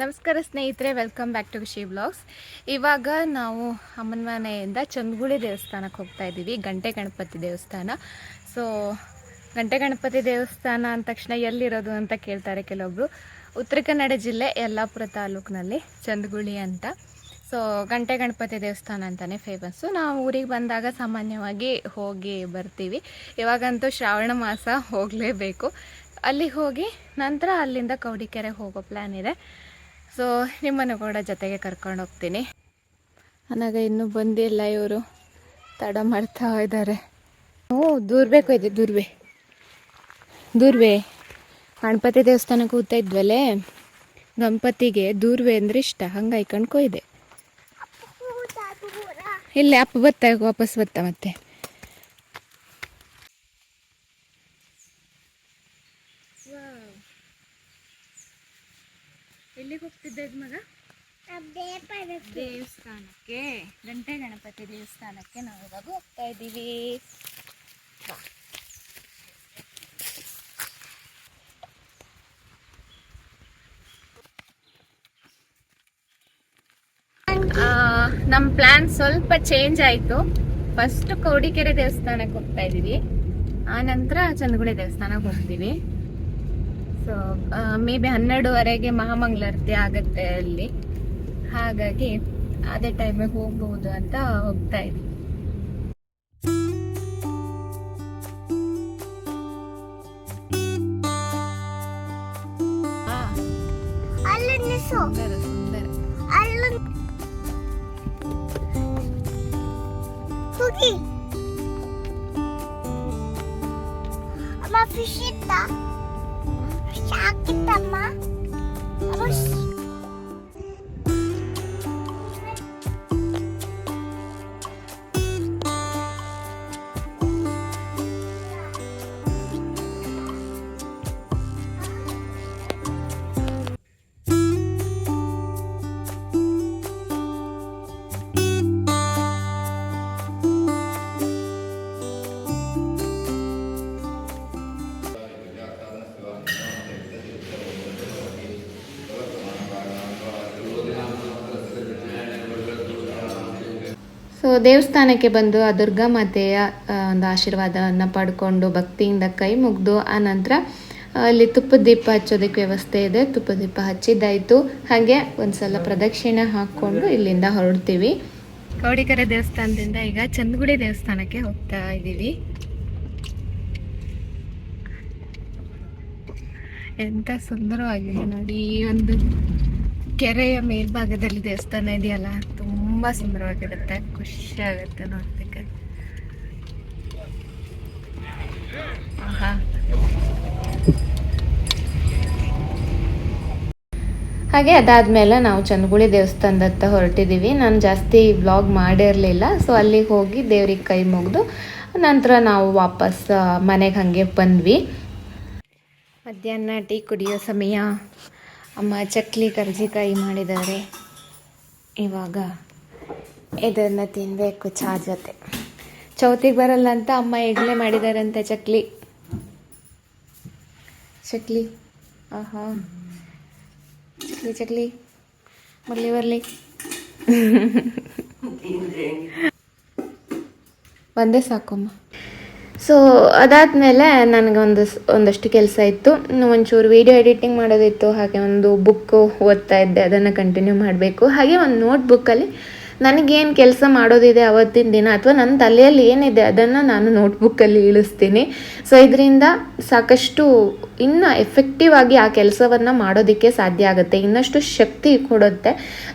ನಮಸ್ಕಾರ ಸ್ನೇಹಿತರೆ welcome back to she blogs ಇವಾಗ ನಾವು ಅಮ್ಮನ ಮನೆಯಿಂದ ಚಂದ್ಗುಳಿ ದೇವಸ್ಥಾನಕ್ಕೆ ಹೋಗ್ತಾ ಇದ್ದೀವಿ, ಗಂಟೆ ಗಣಪತಿ ದೇವಸ್ಥಾನ. ಸೊ ಗಂಟೆ ಗಣಪತಿ ದೇವಸ್ಥಾನ ಅಂದ ತಕ್ಷಣ ಎಲ್ಲಿರೋದು ಅಂತ ಕೇಳ್ತಾರೆ ಕೆಲವೊಬ್ಬರು ಉತ್ತರ ಕನ್ನಡ ಜಿಲ್ಲೆ ಯಲ್ಲಾಪುರ ತಾಲೂಕಿನಲ್ಲಿ ಚಂದ್ಗುಳಿ ಅಂತ. ಸೊ ಗಂಟೆ ಗಣಪತಿ ದೇವಸ್ಥಾನ ಅಂತಲೇ ಫೇಮಸ್ಸು ನಾವು ಊರಿಗೆ ಬಂದಾಗ ಸಾಮಾನ್ಯವಾಗಿ ಹೋಗಿ ಬರ್ತೀವಿ. ಇವಾಗಂತೂ ಶ್ರಾವಣ ಮಾಸ ಹೋಗಲೇಬೇಕು. ಅಲ್ಲಿಗೆ ಹೋಗಿ ನಂತರ ಅಲ್ಲಿಂದ ಕೌಡಿಕೆರೆ ಹೋಗೋ ಪ್ಲ್ಯಾನ್ ಇದೆ. ಸೊ ನಿಮ್ಮನ್ನು ಕೂಡ ಜೊತೆಗೆ ಕರ್ಕೊಂಡು ಹೋಗ್ತೀನಿ ನನಗೆ ಇನ್ನೂ ಬಂದಿಲ್ಲ ಇವರು ತಡ ಮಾಡ್ತಾ ಇದ್ದಾರೆ ಓ ದೂರ್ಬೇಕು ಇದೆ ದೂರ್ವೆ ದೂರ್ವೆ ಗಣಪತಿ ದೇವಸ್ಥಾನಕ್ಕೆ ಹೋಗ್ತಾ ಇದ್ವಲ್ಲೇ ಗಣಪತಿಗೆ ದೂರ್ವೆ ಅಂದ್ರೆ ಇಷ್ಟ ಹಂಗೆ ಹಂಗಾಗಿ ಇದೆ ಇಲ್ಲೇ ಅಪ್ಪ ಬತ್ತ ವಾಪಸ್ ಬತ್ತ ಮತ್ತೆ ಎಲ್ಲಿಗೆ ಹೋಗ್ತಿದ್ದೆ ಮಗ? ದೇವಸ್ಥಾನಕ್ಕೆ. ಗಂಟೆ ಗಣಪತಿ ದೇವಸ್ಥಾನಕ್ಕೆ ನಾವು ಇವಾಗ ಹೋಗ್ತಾ ಇದ್ದೀವಿ. ನಮ್ಮ ಪ್ಲಾನ್ ಸ್ವಲ್ಪ ಚೇಂಜ್ ಆಯ್ತು. ಫಸ್ಟ್ ಕೌಡಿಕೆರೆ ದೇವಸ್ಥಾನಕ್ಕೆ ಹೋಗ್ತಾ ಇದ್ದೀವಿ. ಆ ನಂತರ ಚಂದಗುಡಿ ದೇವಸ್ಥಾನಕ್ಕೆ ಹೋಗ್ತೀವಿ. ಸೊ ಮೇ ಬಿ ಹನ್ನೆರಡುವರೆಗೆ ಮಹಾಮಂಗಳಾರತಿ ಆಗತ್ತೆ ಅಲ್ಲಿ. ಹಾಗಾಗಿ ಅದೇ ಟೈಮಿಗೆ ಹೋಗ್ಬಹುದು ಅಂತ ಹೋಗ್ತಾ ಇದ್ವಿ. ಆ, ಅಲ್ಲಿ ನಿಲ್ಸು ಸುಂದರ ಸುಂದರ ಅಲ್ಲಿ ಹೋಗಿ ಅಮ್ಮ ಫಿಶ್ ಇತ್ತ ಸೊ ದೇವಸ್ಥಾನಕ್ಕೆ ಬಂದು ಆ ದುರ್ಗಾ ಮಾತೆಯ ಒಂದು ಆಶೀರ್ವಾದವನ್ನು ಪಡ್ಕೊಂಡು ಭಕ್ತಿಯಿಂದ ಕೈ ಮುಗಿದು, ಆ ನಂತರ ಅಲ್ಲಿ ತುಪ್ಪದ ದೀಪ ಹಚ್ಚೋದಕ್ಕೆ ವ್ಯವಸ್ಥೆ ಇದೆ. ತುಪ್ಪದ ದೀಪ ಹಚ್ಚಿದ್ದಾಯಿತು. ಹಾಗೆ ಒಂದ್ಸಲ ಪ್ರದಕ್ಷಿಣೆ ಹಾಕ್ಕೊಂಡು ಇಲ್ಲಿಂದ ಹೊರಡ್ತೀವಿ. ಕೌಡಿಕರ ದೇವಸ್ಥಾನದಿಂದ ಈಗ ಚಂದಗುಡಿ ದೇವಸ್ಥಾನಕ್ಕೆ ಹೋಗ್ತಾ ಇದ್ದೀವಿ. ಎಂತ ಸುಂದರವಾಗಿದೆ ನೋಡಿ. ಈ ಒಂದು ಕೆರೆಯ ಮೇಲ್ಭಾಗದಲ್ಲಿ ದೇವಸ್ಥಾನ ಇದೆಯಲ್ಲ ತುಂಬಾ ಸುಂದರವಾಗಿರುತ್ತೆ. ಖುಷಿ ಆಗುತ್ತೆ ನೋಡ್ಲಿಕ್ಕೆ. ಹಾಗೆ ಅದಾದ್ಮೇಲೆ ನಾವು ಚಂದಗುಳಿ ದೇವಸ್ಥಾನದತ್ತ ಹೊರಟಿದ್ದೀವಿ. ನಾನು ಜಾಸ್ತಿ ವ್ಲಾಗ್ ಮಾಡಿರಲಿಲ್ಲ ಸೊ ಅಲ್ಲಿಗೆ ಹೋಗಿ ದೇವ್ರಿಗೆ ಕೈ ಮುಗಿದು ನಂತರ ನಾವು ವಾಪಸ್ ಮನೆಗೆ ಹಾಗೆ ಬಂದ್ವಿ. ಮಧ್ಯಾಹ್ನ ಟೀ ಕುಡಿಯೋ ಸಮಯ. ಅಮ್ಮ ಚಕ್ಲಿ ಕರ್ಜಿಕಾಯಿ ಮಾಡಿದ್ದಾರೆ. ಇವಾಗ ಇದನ್ನು ತಿನ್ನಬೇಕು ಚಹಾ ಜೊತೆ. ಚೌತಿಗೆ ಬರಲ್ಲ ಅಂತ ಅಮ್ಮ ಈಗಲೇ ಮಾಡಿದಾರಂತೆ ಚಕ್ಲಿ. ಚಕ್ಲಿ. ಆಹಾ. ಚಕ್ಲಿ ಚಕ್ಲಿ. ಬರಲಿ ಬರಲಿ. ಒಂದೇ ಸಾಕಮ್ಮ. ಸೊ ಅದಾದಮೇಲೆ ನನಗೊಂದು ಒಂದಷ್ಟು ಕೆಲಸ ಇತ್ತು. ಒಂಚೂರು ವಿಡಿಯೋ ಎಡಿಟಿಂಗ್ ಮಾಡೋದಿತ್ತು. ಹಾಗೆ ಒಂದು ಬುಕ್ಕು ಓದ್ತಾ ಇದ್ದೆ. ಅದನ್ನು ಕಂಟಿನ್ಯೂ ಮಾಡಬೇಕು. ಹಾಗೆ ಒಂದು ನೋಟ್ಬುಕ್ಕಲ್ಲಿ ನನಗೇನು ಕೆಲಸ ಮಾಡೋದಿದೆ ಅವತ್ತಿನ ದಿನ ಅಥವಾ ನನ್ನ ತಲೆಯಲ್ಲಿ ಏನಿದೆ ಅದನ್ನು ನಾನು ನೋಟ್ಬುಕ್ಕಲ್ಲಿ ಇಳಿಸ್ತೀನಿ. ಸೊ ಇದರಿಂದ ಸಾಕಷ್ಟು ಇನ್ನು ಎಫೆಕ್ಟಿವ್ ಆಗಿ ಆ ಕೆಲಸವನ್ನು ಮಾಡೋದಕ್ಕೆ ಸಾಧ್ಯ ಆಗುತ್ತೆ. ಇನ್ನಷ್ಟು ಶಕ್ತಿ ಕೊಡುತ್ತೆ.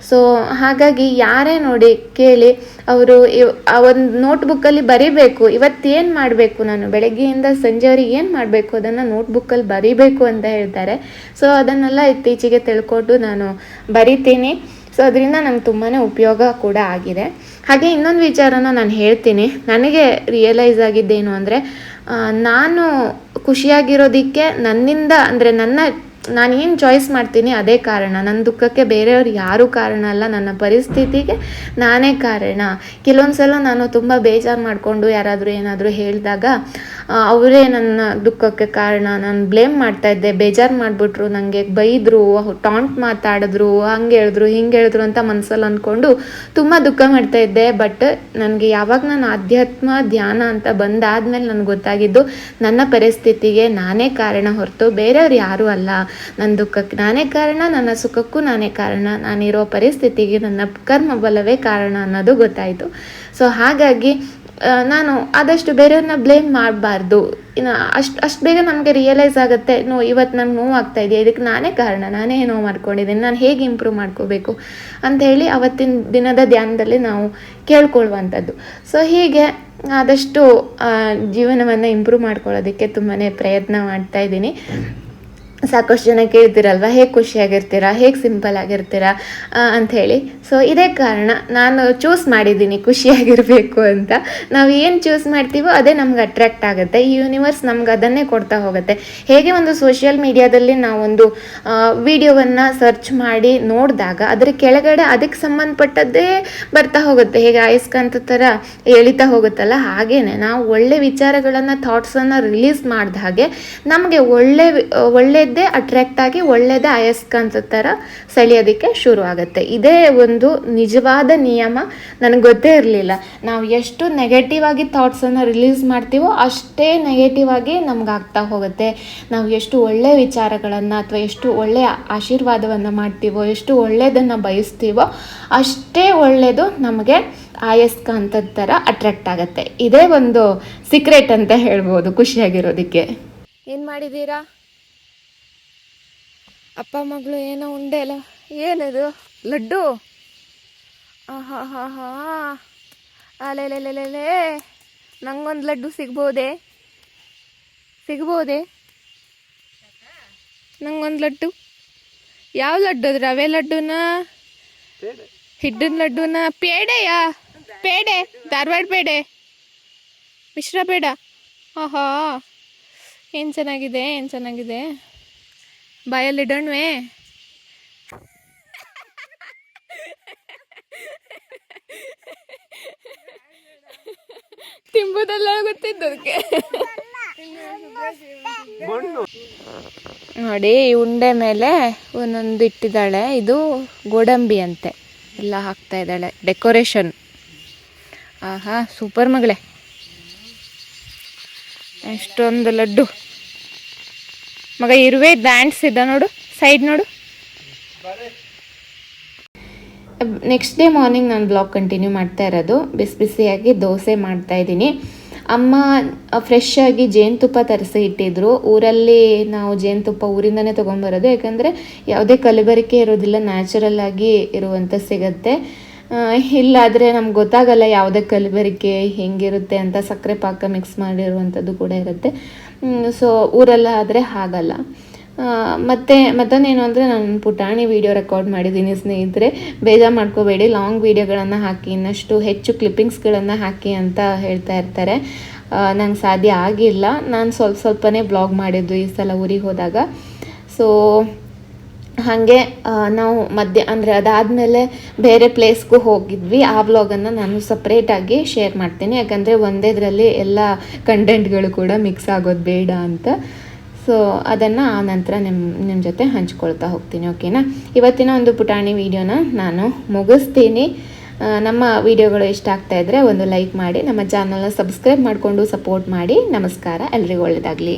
ಸೊ ಹಾಗಾಗಿ ಯಾರೇ ನೋಡಿ ಕೇಳಿ ಅವರು ಆ ಒಂದು ನೋಟ್ಬುಕ್ಕಲ್ಲಿ ಬರಿಬೇಕು. ಇವತ್ತೇನು ಮಾಡಬೇಕು ನಾನು? ಬೆಳಗ್ಗೆಯಿಂದ ಸಂಜೆವರೆಗೆ ಏನು ಮಾಡಬೇಕು? ಅದನ್ನು ನೋಟ್ಬುಕ್ಕಲ್ಲಿ ಬರಿಬೇಕು ಅಂತ ಹೇಳ್ತಾರೆ. ಸೊ ಅದನ್ನೆಲ್ಲ ಇತ್ತೀಚೆಗೆ ತಿಳ್ಕೊಂಡು ನಾನು ಬರಿತೀನಿ. ಸೊ ಅದರಿಂದ ನಂಗೆ ತುಂಬಾ ಉಪಯೋಗ ಕೂಡ ಆಗಿದೆ. ಹಾಗೆ ಇನ್ನೊಂದು ವಿಚಾರನ ನಾನು ಹೇಳ್ತೀನಿ. ನನಗೆ ರಿಯಲೈಸ್ ಆಗಿದ್ದೇನು ಅಂದರೆ ನಾನು ಖುಷಿಯಾಗಿರೋದಕ್ಕೆ ನನ್ನಿಂದ, ಅಂದರೆ ನನ್ನ ನಾನು ಏನು ಚಾಯ್ಸ್ ಮಾಡ್ತೀನಿ ಅದೇ ಕಾರಣ. ನನ್ನ ದುಃಖಕ್ಕೆ ಬೇರೆಯವ್ರು ಯಾರೂ ಕಾರಣ ಅಲ್ಲ, ನನ್ನ ಪರಿಸ್ಥಿತಿಗೆ ನಾನೇ ಕಾರಣ. ಕೆಲವೊಂದು ಸಲ ನಾನು ತುಂಬ ಬೇಜಾರು ಮಾಡಿಕೊಂಡು ಯಾರಾದರೂ ಏನಾದರೂ ಹೇಳಿದಾಗ ಅವರೇ ನನ್ನ ದುಃಖಕ್ಕೆ ಕಾರಣ. ನಾನು ಬ್ಲೇಮ್ ಮಾಡ್ತಾ ಇದ್ದೆ. ಬೇಜಾರು ಮಾಡಿಬಿಟ್ರು. ನನಗೆ ಬೈದರು ಟಾಂಟ್ ಮಾತಾಡಿದ್ರು, ಹಂಗೆ ಹೇಳಿದ್ರು, ಹಿಂಗೆ ಹೇಳಿದ್ರು ಅಂತ ಮನಸ್ಸಲ್ಲಿ ಅಂದ್ಕೊಂಡು ತುಂಬ ದುಃಖ ಮಾಡ್ತಾ ಇದ್ದೆ. ಬಟ್ ನನಗೆ ಯಾವಾಗ ನಾನು ಆಧ್ಯಾತ್ಮ, ಧ್ಯಾನ ಅಂತ ಬಂದಾದ್ಮೇಲೆ ನನಗೆ ಗೊತ್ತಾಗಿದ್ದು, ನನ್ನ ಪರಿಸ್ಥಿತಿಗೆ ನಾನೇ ಕಾರಣ ಹೊರತು ಬೇರೆಯವ್ರು ಯಾರೂ ಅಲ್ಲ. ನನ್ನ ದುಃಖಕ್ಕೆ ನಾನೇ ಕಾರಣ, ನನ್ನ ಸುಖಕ್ಕೂ ನಾನೇ ಕಾರಣ, ನಾನಿರೋ ಪರಿಸ್ಥಿತಿಗೆ ನನ್ನ ಕರ್ಮ ಬಲವೇ ಕಾರಣ ಅನ್ನೋದು ಗೊತ್ತಾಯಿತು. ಸೊ ಹಾಗಾಗಿ ನಾನು ಆದಷ್ಟು ಬೇರೆಯವ್ರನ್ನ ಬ್ಲೇಮ್ ಮಾಡಬಾರ್ದು. ಇನ್ನು ಅಷ್ಟು ಅಷ್ಟು ಬೇಗ ನಮಗೆ ರಿಯಲೈಸ್ ಆಗುತ್ತೆ, ನೋ ಇವತ್ತು ನಂಗೆ ನೋವು ಆಗ್ತಾ ಇದೆಯಾ? ಇದಕ್ಕೆ ನಾನೇ ಕಾರಣ, ನಾನೇ ನೋವು ಮಾಡ್ಕೊಂಡಿದ್ದೀನಿ, ನಾನು ಹೇಗೆ ಇಂಪ್ರೂವ್ ಮಾಡ್ಕೋಬೇಕು? ಹೇಳಿ ಅವತ್ತಿನ ದಿನದ ಧ್ಯಾನದಲ್ಲಿ ನಾವು ಕೇಳ್ಕೊಳ್ಳುವಂಥದ್ದು. ಸೊ ಹೀಗೆ ಆದಷ್ಟು ಜೀವನವನ್ನು ಇಂಪ್ರೂವ್ ಮಾಡ್ಕೊಳ್ಳೋದಕ್ಕೆ ತುಂಬಾ ಪ್ರಯತ್ನ ಮಾಡ್ತಾ ಇದ್ದೀನಿ. ಸಾಕಷ್ಟು ಜನ ಕೇಳ್ತಿರಲ್ವ? ಹೇಗೆ ಖುಷಿಯಾಗಿರ್ತೀರಾ? ಹೇಗೆ ಸಿಂಪಲ್ ಆಗಿರ್ತೀರಾ ಅಂಥೇಳಿ ಸೊ ಇದೇ ಕಾರಣ ನಾನು ಚೂಸ್ ಮಾಡಿದ್ದೀನಿ ಖುಷಿಯಾಗಿರಬೇಕು ಅಂತ. ನಾವು ಏನು ಚೂಸ್ ಮಾಡ್ತೀವೋ ಅದೇ ನಮ್ಗೆ ಅಟ್ರ್ಯಾಕ್ಟ್ ಆಗುತ್ತೆ. ಈ ಯೂನಿವರ್ಸ್ ನಮ್ಗೆ ಅದನ್ನೇ ಕೊಡ್ತಾ ಹೋಗುತ್ತೆ. ಹೇಗೆ ಒಂದು ಸೋಷಿಯಲ್ ಮೀಡಿಯಾದಲ್ಲಿ ನಾವೊಂದು ವಿಡಿಯೋವನ್ನು ಸರ್ಚ್ ಮಾಡಿ ನೋಡಿದಾಗ ಅದರ ಕೆಳಗಡೆ ಅದಕ್ಕೆ ಸಂಬಂಧಪಟ್ಟದ್ದೇ ಬರ್ತಾ ಹೋಗುತ್ತೆ. ಹೇಗೆ ಆಯಸ್ಕಂತ ಥರ ಎಳಿತಾ ಹೋಗುತ್ತಲ್ಲ, ಹಾಗೇನೆ ನಾವು ಒಳ್ಳೆ ವಿಚಾರಗಳನ್ನು ಥಾಟ್ಸನ್ನು ರಿಲೀಸ್ ಮಾಡಿದ ಹಾಗೆ ನಮಗೆ ಒಳ್ಳೆ ವಿ- ಒಳ್ಳೆಯದೇ ಅಟ್ರ್ಯಾಕ್ಟ್ ಆಗಿ ಒಳ್ಳೆಯದೇ ಅಯಸ್ಕಾಂತ ಥರ ಸೆಳೆಯೋದಕ್ಕೆ ಶುರು ಆಗುತ್ತೆ. ಇದೇ ಒಂದು ನಿಜವಾದ ನಿಯಮ. ನನಗೆ ಗೊತ್ತೇ ಇರಲಿಲ್ಲ. ನಾವು ಎಷ್ಟು ನೆಗೆಟಿವ್ ಆಗಿ ಥಾಟ್ಸನ್ನು ರಿಲೀಸ್ ಮಾಡ್ತೀವೋ ಅಷ್ಟೇ ನೆಗೆಟಿವ್ ಆಗಿ ನಮ್ಗೆ ಆಗ್ತಾ ಹೋಗುತ್ತೆ. ನಾವು ಎಷ್ಟು ಒಳ್ಳೆಯ ವಿಚಾರಗಳನ್ನು ಅಥವಾ ಎಷ್ಟು ಒಳ್ಳೆಯ ಆಶೀರ್ವಾದವನ್ನು ಮಾಡ್ತೀವೋ, ಎಷ್ಟು ಒಳ್ಳೆಯದನ್ನು ಬಯಸ್ತೀವೋ ಅಷ್ಟೇ ಒಳ್ಳೆಯದು ನಮಗೆ ಆಯಸ್ಕಾಂತದ ಥರ ಅಟ್ರಾಕ್ಟ್ ಆಗುತ್ತೆ. ಇದೇ ಒಂದು ಸೀಕ್ರೆಟ್ ಅಂತ ಹೇಳ್ಬೋದು. ಖುಷಿಯಾಗಿರೋದಕ್ಕೆ. ಏನು ಮಾಡಿದ್ದೀರಾ ಅಪ್ಪ ಮಗಳು ಏನೋ ಉಂಡೆ ಅಲ್ಲ. ಏನದು? ಲಡ್ಡು? ಹಾ ಹಾ ಹಾ ಅಲೆಲೆಲೆಲೆ ನಂಗೊಂದು ಲಡ್ಡು ಸಿಗ್ಬೋದೇ? ಸಿಗ್ಬೋದೇ? ನಂಗೊಂದು ಲಡ್ಡು. ಯಾವ ಲಡ್ಡು ಅದು? ರವೆ ಲಡ್ಡುನ? ಹಿಡ್ಡಿನ ಲಡ್ಡುನ? ಪೇಡೆಯಾ? ಪೇಡೆ? ಧಾರವಾಡ ಪೇಡೆ? ಮಿಶ್ರ ಪೇಡ? ಆಹಾ. ಏನು ಚೆನ್ನಾಗಿದೆ? ಏನು ಚೆನ್ನಾಗಿದೆ? ಬಾಯಲ್ಲಿ ಇಡೋಣ್ವೇ? ತಿಂಬುದೆಲ್ಲ ಗೊತ್ತಿದ್ದು ಅದಕ್ಕೆ. ನೋಡಿ ಉಂಡೆ ಮೇಲೆ ಒಂದೊಂದು ಇಟ್ಟಿದ್ದಾಳೆ. ಇದು ಗೋಡಂಬಿ ಅಂತೆ. ಎಲ್ಲ ಹಾಕ್ತಾ ಇದ್ದಾಳೆ. ಡೆಕೋರೇಷನ್ ಆಹಾ ಸೂಪರ್ ಮಗಳೇ. ಎಷ್ಟೊಂದು ಲಡ್ಡು. ಮಗ ಇರುವೆ ಬ್ಯಾಂಡ್ಸ್ ಇದ್ದ ನೋಡು ಸೈಡ್ ನೋಡು. ನೆಕ್ಸ್ಟ್ ಡೇ ಮಾರ್ನಿಂಗ್ ನಾನು ಬ್ಲಾಗ್ ಕಂಟಿನ್ಯೂ ಮಾಡ್ತಾ ಇರೋದು. ಬಿಸಿ ಬಿಸಿಯಾಗಿ ದೋಸೆ ಮಾಡ್ತಾ ಇದ್ದೀನಿ. ಅಮ್ಮ ಫ್ರೆಶ್ ಆಗಿ ಜೇನುತುಪ್ಪ ತರಿಸಿ ಇಟ್ಟಿದ್ರು. ಊರಲ್ಲಿ ನಾವು ಜೇನುತುಪ್ಪ ಊರಿಂದನೇ ತೊಗೊಂಬರೋದು. ಯಾಕಂದರೆ ಯಾವುದೇ ಕಲಬೆರಿಕೆ ಇರೋದಿಲ್ಲ ನ್ಯಾಚುರಲ್ ಆಗಿ ಇರುವಂಥ ಸಿಗತ್ತೆ. ಇಲ್ಲಾದರೆ ನಮ್ಗೆ ಗೊತ್ತಾಗಲ್ಲ ಯಾವುದೇ ಕಲಬೆರಿಕೆ ಹೆಂಗಿರುತ್ತೆ ಅಂತ, ಸಕ್ಕರೆ ಪಾಕ ಮಿಕ್ಸ್ ಮಾಡಿರುವಂಥದ್ದು ಕೂಡ ಇರುತ್ತೆ. ಸೊ ಊರೆಲ್ಲ ಆದರೆ ಹಾಗಲ್ಲ. ಮತ್ತು ಮತ್ತೆ ಮತ್ತೊಂದೇನು ಅಂದರೆ ನಾನು ಪುಟಾಣಿ ವಿಡಿಯೋ ರೆಕಾರ್ಡ್ ಮಾಡಿದ್ದೀನಿ ಸ್ನೇಹಿತರೆ. ಬೇಜಾರು ಮಾಡ್ಕೋಬೇಡಿ ಲಾಂಗ್ ವೀಡಿಯೋಗಳನ್ನು ಹಾಕಿ, ಇನ್ನಷ್ಟು ಹೆಚ್ಚು ಕ್ಲಿಪ್ಪಿಂಗ್ಸ್ಗಳನ್ನು ಹಾಕಿ ಅಂತ ಹೇಳ್ತಾ ಇರ್ತಾರೆ. ನಂಗೆ ಸಾಧ್ಯ ಆಗಿಲ್ಲ. ನಾನು ಸ್ವಲ್ಪ ಸ್ವಲ್ಪನೇ ಬ್ಲಾಗ್ ಮಾಡಿದ್ದು ಈ ಸಲ ಊರಿಗೆ ಹೋದಾಗ. ಸೊ ಹಾಗೆ ನಾವು ಮಧ್ಯ, ಅಂದರೆ ಅದಾದಮೇಲೆ ಬೇರೆ ಪ್ಲೇಸ್ಗೂ ಹೋಗಿದ್ವಿ. ಆ ವ್ಲಾಗನ್ನು ನಾನು ಸಪ್ರೇಟಾಗಿ ಶೇರ್ ಮಾಡ್ತೀನಿ. ಯಾಕಂದರೆ ಒಂದೇದ್ರಲ್ಲಿ ಎಲ್ಲ ಕಂಟೆಂಟ್ಗಳು ಕೂಡ ಮಿಕ್ಸ್ ಆಗೋದು ಬೇಡ ಅಂತ. ಸೊ ಅದನ್ನು ಆ ನಂತರ ನಿಮ್ಮ ನಿಮ್ಮ ಜೊತೆ ಹಂಚ್ಕೊಳ್ತಾ ಹೋಗ್ತೀನಿ ಓಕೆನಾ ಇವತ್ತಿನ ಒಂದು ಪುಟಾಣಿ ವಿಡಿಯೋನ ನಾನು ಮುಗಿಸ್ತೀನಿ. ನಮ್ಮ ವಿಡಿಯೋಗಳು ಇಷ್ಟ ಆಗ್ತಾ ಇದ್ದರೆ ಒಂದು ಲೈಕ್ ಮಾಡಿ, ನಮ್ಮ ಚಾನಲ್ನ ಸಬ್ಸ್ಕ್ರೈಬ್ ಮಾಡಿಕೊಂಡು ಸಪೋರ್ಟ್ ಮಾಡಿ. ನಮಸ್ಕಾರ. ಎಲ್ರಿಗೂ ಒಳ್ಳೆಯದಾಗಲಿ